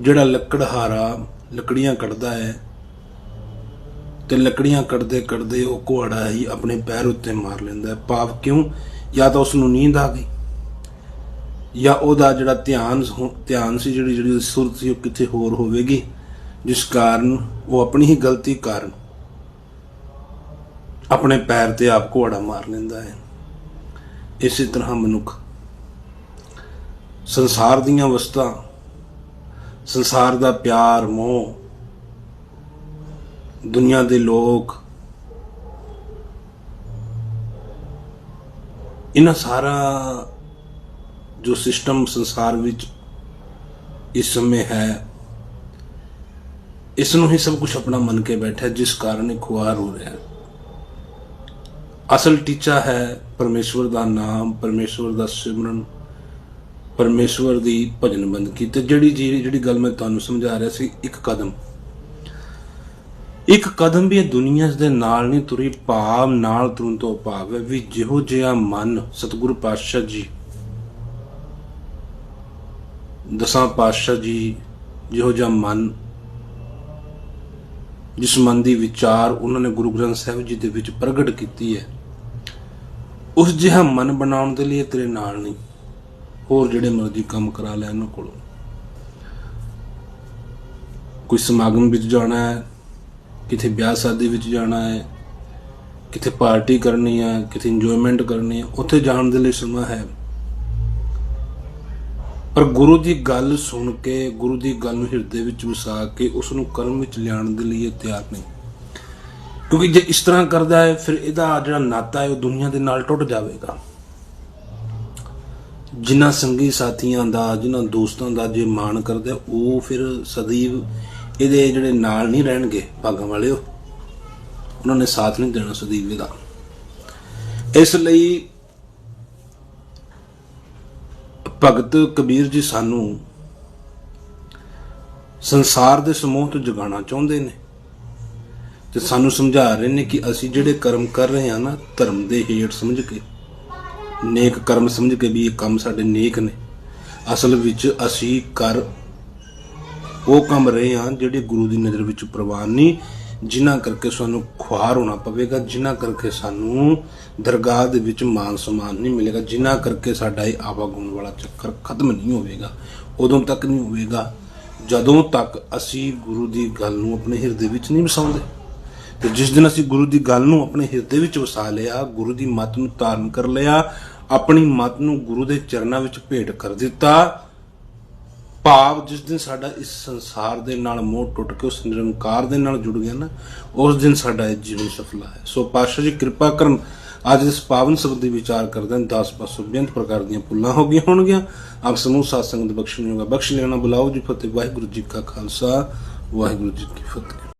ਜਿਹੜਾ ਲੱਕੜਹਾਰਾ ਲੱਕੜੀਆਂ ਕੱਢਦਾ ਹੈ ਤੇ ਲੱਕੜੀਆਂ ਕੱਢਦੇ ਕੱਢਦੇ ਉਹ ਕੁਹਾੜਾ ਹੀ ਆਪਣੇ ਪੈਰ ਉੱਤੇ ਮਾਰ ਲੈਂਦਾ ਹੈ। ਭਾਵ ਕਿਉਂ? ਜਾਂ ਤਾਂ ਉਸ ਨੂੰ ਨੀਂਦ ਆ ਗਈ, ਜਾਂ ਉਹਦਾ ਜਿਹੜਾ ਧਿਆਨ ਧਿਆਨ ਸੀ, ਜਿਹੜੀ ਜਿਹੜੀ ਸੁਰਤ ਸੀ, ਉਹ ਕਿਤੇ ਹੋਰ ਹੋਵੇਗੀ, ਜਿਸ ਕਾਰਨ ਉਹ ਆਪਣੀ ਹੀ ਗਲਤੀ ਕਾਰਨ ਆਪਣੇ ਪੈਰ ਤੇ ਆਪ ਕੁਹਾੜਾ ਮਾਰ ਲੈਂਦਾ ਹੈ। ਇਸੇ ਤਰ੍ਹਾਂ ਮਨੁੱਖ ਸੰਸਾਰ ਦੀਆਂ ਵਸਤਾਂ ਸੰਸਾਰ ਦਾ ਪਿਆਰ, ਮੋਹ, ਦੁਨੀਆ ਦੇ ਲੋਕ, ਇਹਨਾਂ ਸਾਰਾ ਜੋ ਸਿਸਟਮ ਸੰਸਾਰ ਵਿੱਚ ਇਸ ਸਮੇਂ ਹੈ, ਇਸ ਨੂੰ ਹੀ ਸਭ ਕੁਝ ਆਪਣਾ ਮੰਨ ਕੇ ਬੈਠਾ ਜਿਸ ਕਾਰਨ ਇਹ ਖੁਆਰ ਹੋ ਰਿਹਾ ਹੈ। ਅਸਲ ਟੀਚਾ ਹੈ ਪਰਮੇਸ਼ਵਰ ਦਾ ਨਾਮ, ਪਰਮੇਸ਼ਵਰ ਦਾ ਸਿਮਰਨ ਪਰਮੇਸ਼ਵਰ ਦੀ ਭਜਨ ਬੰਦਗੀ ਤੇ ਜਿਹੜੀ ਜੀ- ਜਿਹੜੀ ਗੱਲ ਮੈਂ ਤੁਹਾਨੂੰ ਸਮਝਾ ਰਿਹਾ ਸੀ, ਇੱਕ ਕਦਮ। ਇੱਕ ਕਦਮ ਵੀ ਇਹ ਦੁਨੀਆ ਦੇ ਨਾਲ ਨਹੀਂ ਤੁਰੀ, ਭਾਵ ਨਾਲ ਤੁਰਨ ਤੋਂ ਭਾਵ ਹੈ ਵੀ ਜਿਹੋ ਜਿਹਾ ਮਨ ਸਤਿਗੁਰੂ ਪਾਤਸ਼ਾਹ ਜੀ, ਦਸਾਂ ਪਾਤਸ਼ਾਹ ਜੀ, ਜਿਹੋ ਜਿਹਾ ਮਨ, ਜਿਸ ਮਨ ਦੀ ਵਿਚਾਰ ਉਹਨਾਂ ਨੇ ਗੁਰੂ ਗ੍ਰੰਥ ਸਾਹਿਬ ਜੀ ਦੇ ਵਿੱਚ ਪ੍ਰਗਟ ਕੀਤੀ ਹੈ, ਉਸ ਜਿਹਾ ਮਨ ਬਣਾਉਣ ਦੇ ਲਈ ਇਹ ਤੇਰੇ ਨਾਲ ਨਹੀਂ। ਹੋਰ ਜਿਹੜੇ ਮਰਜ਼ੀ ਕੰਮ ਕਰਾ ਲੈ ਇਹਨਾਂ ਕੋਲੋਂ। ਕੋਈ ਸਮਾਗਮ ਵਿੱਚ ਜਾਣਾ ਹੈ, ਕਿਤੇ ਵਿਆਹ ਸ਼ਾਦੀ ਵਿੱਚ ਜਾਣਾ ਹੈ, ਕਿਤੇ ਪਾਰਟੀ ਕਰਨੀ ਹੈ, ਕਿਤੇ ਇੰਜੋਇਮੈਂਟ ਕਰਨੀ ਹੈ, ਉੱਥੇ ਜਾਣ ਦੇ ਲਈ ਸਮਾਂ ਹੈ। ਪਰ ਗੁਰੂ ਦੀ ਗੱਲ ਸੁਣ ਕੇ, ਗੁਰੂ ਦੀ ਗੱਲ ਨੂੰ ਹਿਰਦੇ ਵਿੱਚ ਵਸਾ ਕੇ ਉਸ ਨੂੰ ਕਰਮ ਵਿੱਚ ਲਿਆਉਣ ਦੇ ਲਈ ਇਹ ਤਿਆਰ ਨਹੀਂ। ਕਿਉਂਕਿ ਜੇ ਇਸ ਤਰ੍ਹਾਂ ਕਰਦਾ ਹੈ, ਫਿਰ ਇਹਦਾ ਜਿਹੜਾ ਨਾਤਾ ਹੈ, ਉਹ ਦੁਨੀਆ ਦੇ ਨਾਲ ਟੁੱਟ ਜਾਵੇਗਾ। ਜਿਨ੍ਹਾਂ ਸੰਗੀ ਸਾਥੀਆਂ ਦਾ, ਜਿਨ੍ਹਾਂ ਦੋਸਤਾਂ ਦਾ ਜੇ ਮਾਣ ਕਰਦਾ, ਉਹ ਫਿਰ ਸਦੀਵ ਇਹਦੇ ਜਿਹੜੇ ਨਾਲ ਨਹੀਂ ਰਹਿਣਗੇ, ਭਾਗਾਂ ਵਾਲਿਓ। ਉਹਨਾਂ ਨੇ ਸਾਥ ਨਹੀਂ ਦੇਣਾ ਸਦੀਵ ਇਹਦਾ। ਇਸ ਲਈ ਭਗਤ ਕਬੀਰ ਜੀ ਸਾਨੂੰ ਸੰਸਾਰ ਦੇ ਸਮੂਹ ਤੋਂ ਜਗਾਉਣਾ ਚਾਹੁੰਦੇ ਨੇ ਤੇ ਸਾਨੂੰ ਸਮਝਾ ਰਹੇ ਨੇ ਕਿ ਅਸੀਂ ਜਿਹੜੇ ਕਰਮ ਕਰ ਰਹੇ ਹਾਂ ਨਾ, ਧਰਮ ਦੇ ਹੇਠ ਸਮਝ ਕੇ ਨੇਕ ਕਰਮ ਸਮਝ ਕੇ ਵੀ ਇਹ ਕੰਮ ਸਾਡੇ ਨੇਕ ਨੇ। ਅਸਲ ਵਿੱਚ ਅਸੀਂ ਕਰ ਉਹ ਕੰਮ ਰਹੇ ਹਾਂ ਜਿਹੜੇ ਗੁਰੂ ਦੀ ਨਜ਼ਰ ਵਿੱਚ ਪ੍ਰਵਾਨ ਨਹੀਂ, ਜਿਨ੍ਹਾਂ ਕਰਕੇ ਸਾਨੂੰ ਖੁਆਰ ਹੋਣਾ ਪਵੇਗਾ, ਜਿਨ੍ਹਾਂ ਕਰਕੇ ਸਾਨੂੰ ਦਰਗਾਹ ਦੇ ਵਿੱਚ ਮਾਨ ਸਨਮਾਨ ਨਹੀਂ ਮਿਲੇਗਾ, ਜਿਨ੍ਹਾਂ ਕਰਕੇ ਸਾਡਾ ਇਹ ਆਵਾਗੁਣ ਵਾਲਾ ਚੱਕਰ ਖਤਮ ਨਹੀਂ ਹੋਵੇਗਾ, ਉਦੋਂ ਤੱਕ ਨਹੀਂ ਹੋਵੇਗਾ, ਜਦੋਂ ਤੱਕ ਅਸੀਂ ਗੁਰੂ ਦੀ ਗੱਲ ਨੂੰ ਆਪਣੇ ਹਿਰਦੇ ਵਿੱਚ ਨਹੀਂ ਵਸਾਉਂਦੇ। ਤੇ ਜਿਸ ਦਿਨ ਅਸੀਂ ਗੁਰੂ ਦੀ ਗੱਲ ਨੂੰ ਆਪਣੇ ਹਿਰਦੇ ਵਿੱਚ ਵਸਾ ਲਿਆ, ਗੁਰੂ ਦੀ ਮੱਤ ਨੂੰ ਧਾਰਨ ਕਰ ਲਿਆ ਆਪਣੀ ਮੱਤ ਨੂੰ ਗੁਰੂ ਦੇ ਚਰਨਾਂ ਵਿੱਚ ਭੇਟ ਕਰ ਦਿੱਤਾ। ਭਾਵ ਜਿਸ ਦਿਨ ਸਾਡਾ ਇਸ ਸੰਸਾਰ ਦੇ ਨਾਲ ਮੋਹ ਟੁੱਟ ਕੇ ਉਸ ਨਿਰੰਕਾਰ ਦੇ ਨਾਲ ਜੁੜ ਗਿਆ ਨਾ, ਉਸ ਦਿਨ ਸਾਡਾ ਇਹ ਜੀਵਨ ਸਫਲਾ ਹੈ। ਸੋ ਪਾਤਸ਼ਾਹ ਜੀ, ਕਿਰਪਾ ਕਰਨ ਅੱਜ ਇਸ ਪਾਵਨ ਸ਼ਬਦ ਦੀ ਵਿਚਾਰ ਕਰਦੇ ਹਾਂ 10 ਪਾਸੋਂ ਬੇਅੰਤ ਪ੍ਰਕਾਰ ਦੀਆਂ ਪੁੱਲਾਂ ਹੋ ਗਈਆਂ ਹੋਣਗੀਆਂ। ਆਪ ਸਮੂਹ ਸਾਧ ਸੰਗਤ ਬਖਸ਼ਣ ਹੋਗਾ ਬਖਸ਼ ਲੈਣਾ ਬੁਲਾਓ ਜੀ। ਫਤਿਹ, ਵਾਹਿਗੁਰੂ ਜੀ ਕਾ ਖਾਲਸਾ, ਵਾਹਿਗੁਰੂ ਜੀ ਕੀ ਫਤਿਹ।